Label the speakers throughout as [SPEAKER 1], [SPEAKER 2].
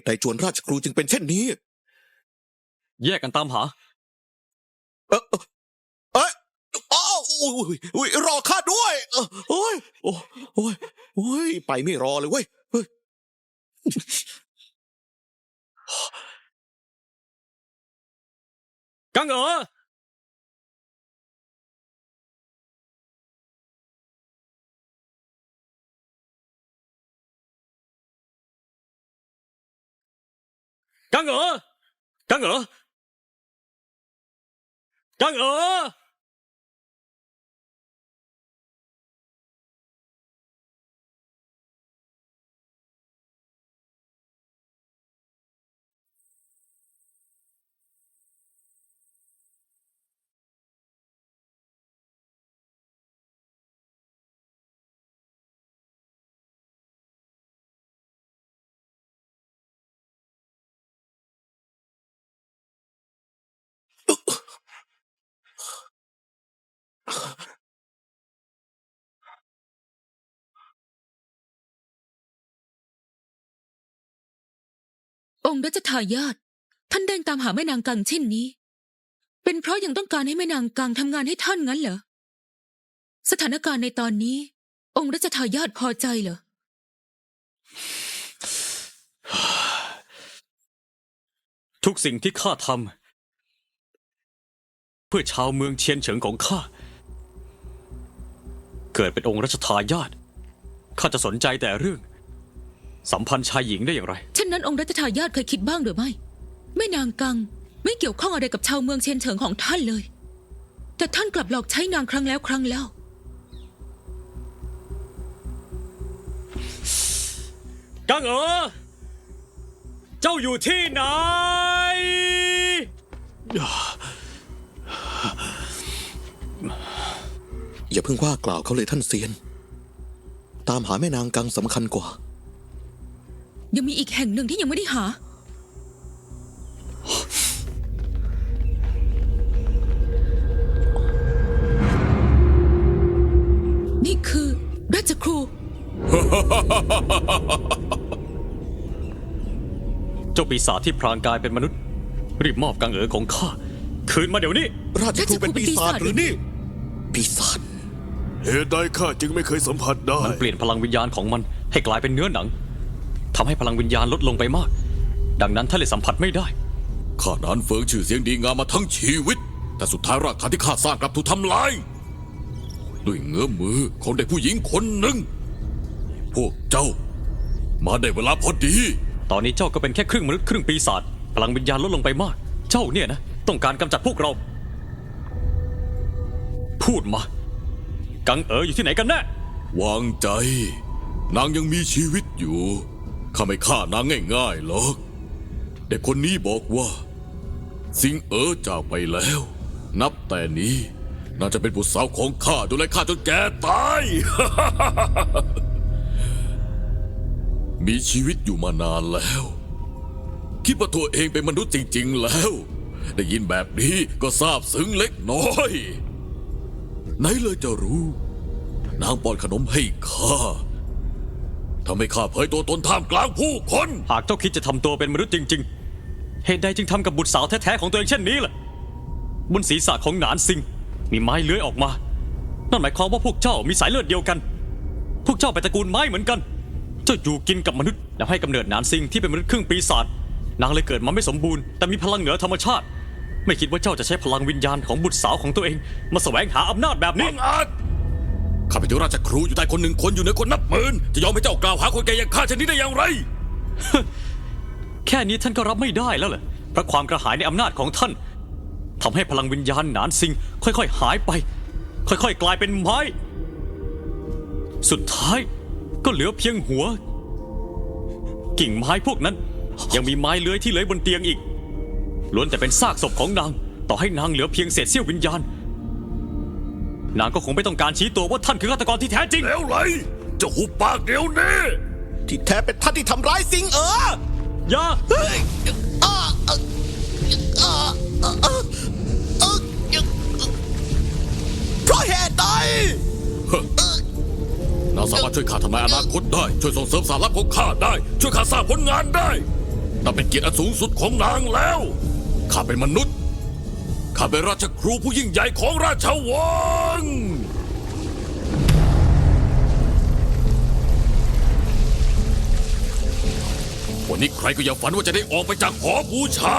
[SPEAKER 1] ตุใดจวนราชครูจึงเป็นเช่นนี้
[SPEAKER 2] แยกกันตามหา
[SPEAKER 1] เออเอ่อเอ้ยอ้าวอุ้ยอุ้ยรอข้าด้วยเออโอ้ยโอ้ยโอ้ยโอ้ยไปไม่รอเลยเว้ยเฮ้ย
[SPEAKER 2] กังเอ๋อ กังเอ๋อกั องเอ๋อ
[SPEAKER 3] องค์รัชทายาทท่านเดินตามหาแม่นางกังเช่นนี้ เป็นเพราะยังต้องการให้แม่นางกังทำงานให้ท่านงั้นเหรอสถานการณ์ในตอนนี้ องค์รัชทายาทพอใจเหรอ
[SPEAKER 2] ทุกสิ่งที่ข้าทำเพื่อชาวเมืองเชียนเฉิงของข้า เกิดเป็นองค์รัชทายาทข้าจะสนใจแต่เรื่อง สัมพันธ์ชายหญิงได้อย่างไร
[SPEAKER 3] เช่นนั้นองค์รัชทายาทเคยคิดบ้างหรือไม่แม่นางกัง ไม่เกี่ยวข้องอะไรกับชาวเมืองเชียนเฉิงของท่านเลย แต่ท่านกลับหลอกใช้นางครั้งแล้วครั้งเล่า
[SPEAKER 2] กังเอ๋อเจ้าอยู่ที่ไหน
[SPEAKER 1] อย่าเพิ่งว่ากล่าวเขาเลยท่านเซียน ตามหาแม่นางกังสำคัญกว่า
[SPEAKER 3] ยังมีอีกแห่งหนึ่งที่ยังไม่ได้หา นี่คือราชครู
[SPEAKER 2] เจ้าปีศาจที่พรางกายเป็นมนุษย์ รีบมอบกังเอ๋อของข้า คืนมาเดี๋ยวนี้
[SPEAKER 1] ราชครูเป็นปีศาจหรือนี่ ปีศาจ
[SPEAKER 4] เหตุใดข้าจึงไม่เคยสัมผัสได้
[SPEAKER 2] มันเปลี่ยนพลังวิญญาณของมันให้กลายเป็นเนื้อหนัง ทำให้พลังวิญญาณลดลงไปมาก ดังนั้นท่านเลยสัมผัสไม่ได้
[SPEAKER 4] ข้านานเฟิงชื่อเสียงดีงามมาทั้งชีวิต แต่สุดท้ายรากฐานที่ข้าสร้างกลับถูกทำลาย ด้วยเงื้อมือของเด็กผู้หญิงคนหนึ่ง พวกเจ้า มาได้เวลาพอดี
[SPEAKER 2] ตอนนี้เจ้าก็เป็นแค่ครึ่งมนุษย์ครึ่งปีศาจ พลังวิญญาณลดลงไปมาก เจ้าเนี่ยนะ ต้องการกำจัดพวกเรา พูดมา กังเอ๋ออยู่ที่ไหนกันแน่
[SPEAKER 4] วางใจ นางยังมีชีวิตอยู่ ข้าไม่ฆ่านางง่ายๆหรอกเด็กคนนี้บอกว่า สิงเอ๋อจากไปแล้ว นับแต่นี้นางจะเป็นบุตรสาวของข้าดูแลข้าจนแก่ตาย มีชีวิตอยู่มานานแล้ว คิดว่าตัวเองเป็นมนุษย์จริง ๆ แล้ว ได้ยินแบบนี้ก็ซาบซึ้งเล็กน้อย ไหนเลยจะรู้ นางป้อนขนมให้ข้า ทำให้ข้าเผยตัวตนท่ามกลางผู้คน
[SPEAKER 2] หากเจ้าคิดจะทำตัวเป็นมนุษย์จริง ๆ เหตุใดจึงทำกับบุตรสาวแท้ๆของตัวเองเช่นนี้ล่ะ บนศีรษะของหนานซิงมีไม้เลื้อยออกมา นั่นหมายความว่าพวกเจ้ามีสายเลือดเดียวกัน พวกเจ้าเป็นตระกูลไม้เหมือนกัน เจ้าอยู่กินกับมนุษย์แล้วให้กำเนิดหนานซิงที่เป็นมนุษย์ครึ่งปีศาจ นางเลยเกิดมาไม่สมบูรณ์แต่มีพลังเหนือธรรมชาติ ไม่คิดว่าเจ้าจะใช้พลังวิญญาณของบุตรสาวของตัวเอง มาแสวงหาอำนาจแบบนี้
[SPEAKER 4] บังอาจ ข้าเป็นราชครูอยู่ใต้คนหนึ่งคนอยู่ในคนนับหมื่นจะยอมให้เจ้ากล่าวหาคนแก่อย่างข้าเช่นนี้ได้อย่างไร
[SPEAKER 2] แค่นี้ท่านก็รับไม่ได้แล้วเหรอเพราะความกระหายในอำนาจของท่านทำให้พลังวิญญาณหนานซิงค่อยๆ หายไป ค่อยๆ กลายเป็นไม้ สุดท้ายก็เหลือเพียงหัว กิ่งไม้พวกนั้น ยังมีไม้เลื้อยที่เลื้อยบนเตียงอีกล้วนแต่เป็นซากศพของนาง ต่อให้นางเหลือเพียงเศษเสี้ยววิญญาณ นางก็คงไม่ต้องการชี้ตัวว่าท่านคือฆาตกรที่แท้จริง
[SPEAKER 4] แล้วไรจะหุบปากเดี๋ยวนี้
[SPEAKER 1] ที่แท้เป็นท่านที่ทำร้ายสิงเออ
[SPEAKER 2] อย่า
[SPEAKER 1] เฮ้ยอ้าอ่ออ้าเอ่อเอ่อเอ่อเพราะเหตุใด
[SPEAKER 4] นางสามารถช่วยข้าทำลายอนาคตได้ ช่วยส่งเสริมสารลับของข้าได้ ช่วยข้าสร้างผลงานได้นับเป็นเกียรติอันสูงสุดของนางแล้ว ข้าเป็นมนุษย์ ข้าเป็นราชครูผู้ยิ่งใหญ่ของราชวัง วันนี้ใครก็อย่าฝันว่าจะได้ออกไปจากหอบูชา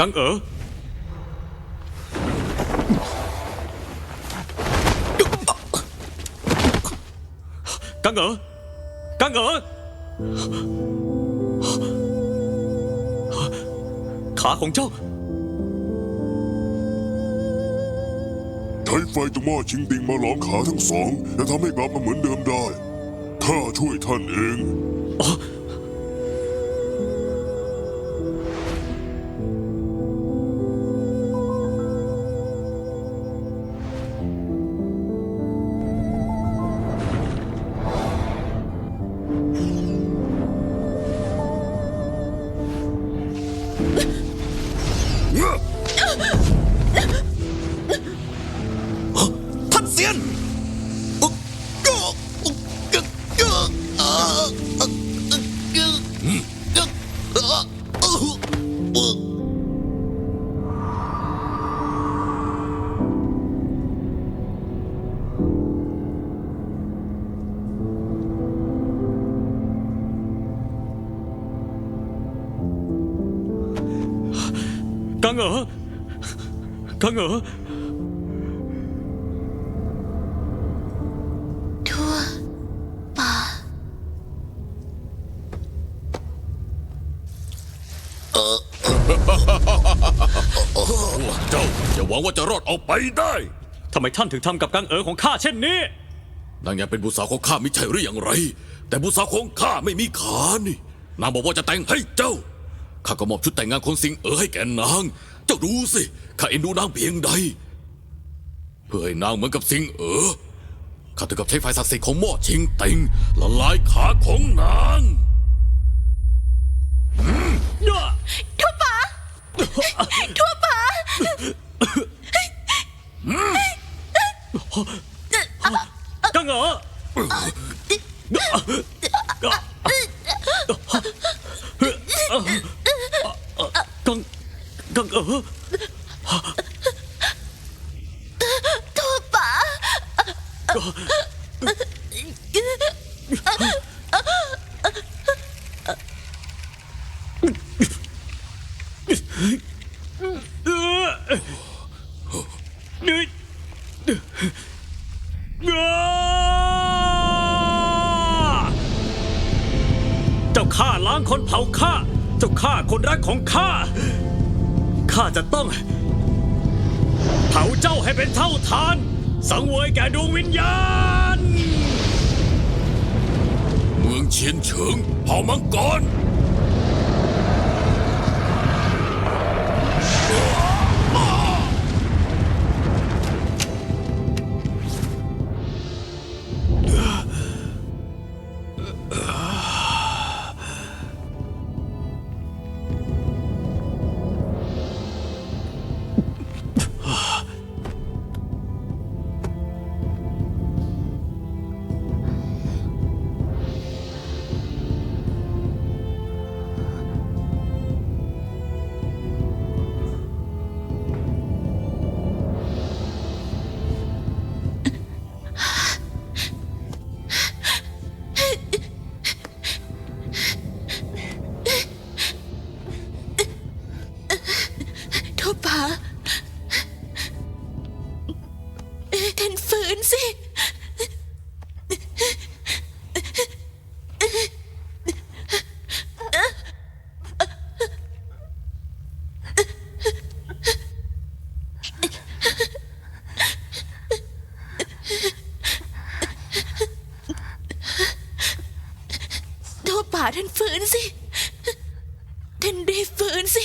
[SPEAKER 2] กังเอ๋อกังเอ๋อกังเอ๋อขาของเจ้า
[SPEAKER 5] ใช้ไฟตุหม้อชิงติงมาหลอมขาทั้งสอง และทำให้กลับมาเหมือนเดิมได้ข้าช่วยท่านเอง
[SPEAKER 1] กั
[SPEAKER 2] งเอ๋อกังเอ๋อ
[SPEAKER 3] ทั่วป่า
[SPEAKER 4] เจ้าอย่าหวังว่าจะรอดออกไปได้
[SPEAKER 2] ทำไมท่านถึงทำกับกังเอ๋อของข้าเช่นนี้
[SPEAKER 4] นางอยากเป็นบุตรสาวของข้าไม่ใช่หรืออย่างไร แต่บุตรสาวของข้าไม่มีขานี่นางบอกว่าจะแต่งให้เจ้า ข้าก็มอบชุดแต่งงานคนสิงเอ๋อให้แก่นาง เจ้าดูสิ ข้าเอ็นดูนางเพียงใด เพื่อให้นางเหมือนกับสิงเอ๋อ ข้าถึงกับใช้ไฟศักดิ์สิทธิ์ของหม้อชิงเต็งละลายขาของนาง
[SPEAKER 3] ทั่วป่าทั่วป่า
[SPEAKER 2] กังเอ๋อกัง กั
[SPEAKER 3] วป่า
[SPEAKER 2] เจ้าข้าล้างคนเผาข้า เจ้าข้าคนรักของข้า ข้าจะต้องเผาเจ้าให้เป็นเท่าทาน สังเวยแก่ดวงวิญญาณ
[SPEAKER 4] เมืองเชียนเฉิงเผ่ามังกร
[SPEAKER 3] ท่านฟื้นสิ ท่านได้ฟื้นสิ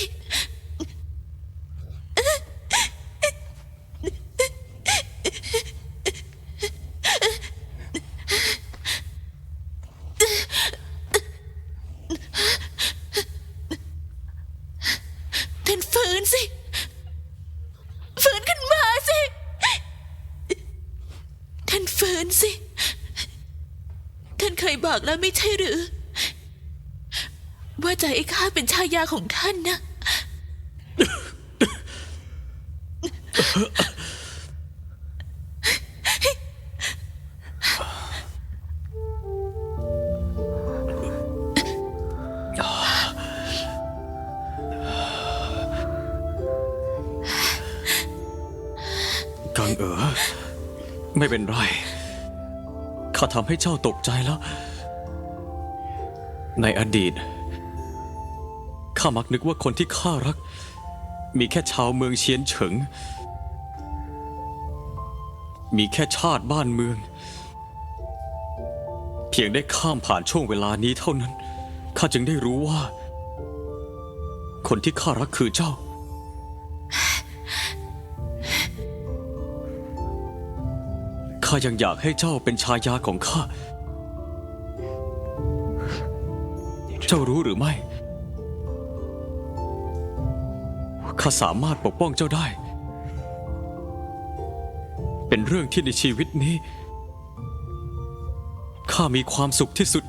[SPEAKER 3] ท่านฟื้นสิ ฟื้นขึ้นมาสิ ท่านฟื้นสิ ท่านเคยบอกแล้วไม่ใช่หรือ ว่าใจะให้ข้าเป็นชายาของท่านนะ
[SPEAKER 2] กังเอ๋อไม่เป็นไร ข้าทำให้เจ้าตกใจแล้ว ในอดีต ข้ามักนึกว่าคนที่ข้ารัก มีแค่ชาวเมืองเชียนเฉิง มีแค่ชาติบ้านเมือง เพียงได้ข้ามผ่านช่วงเวลานี้เท่านั้น ข้าจึงได้รู้ว่า คนที่ข้ารักคือเจ้า ข้ายังอยากให้เจ้าเป็นชายาของข้า เจ้ารู้หรือไม่ ข้าสามารถปกป้องเจ้าได้ เป็นเรื่องที่ในชีวิตนี้ ข้ามีความสุขที่สุด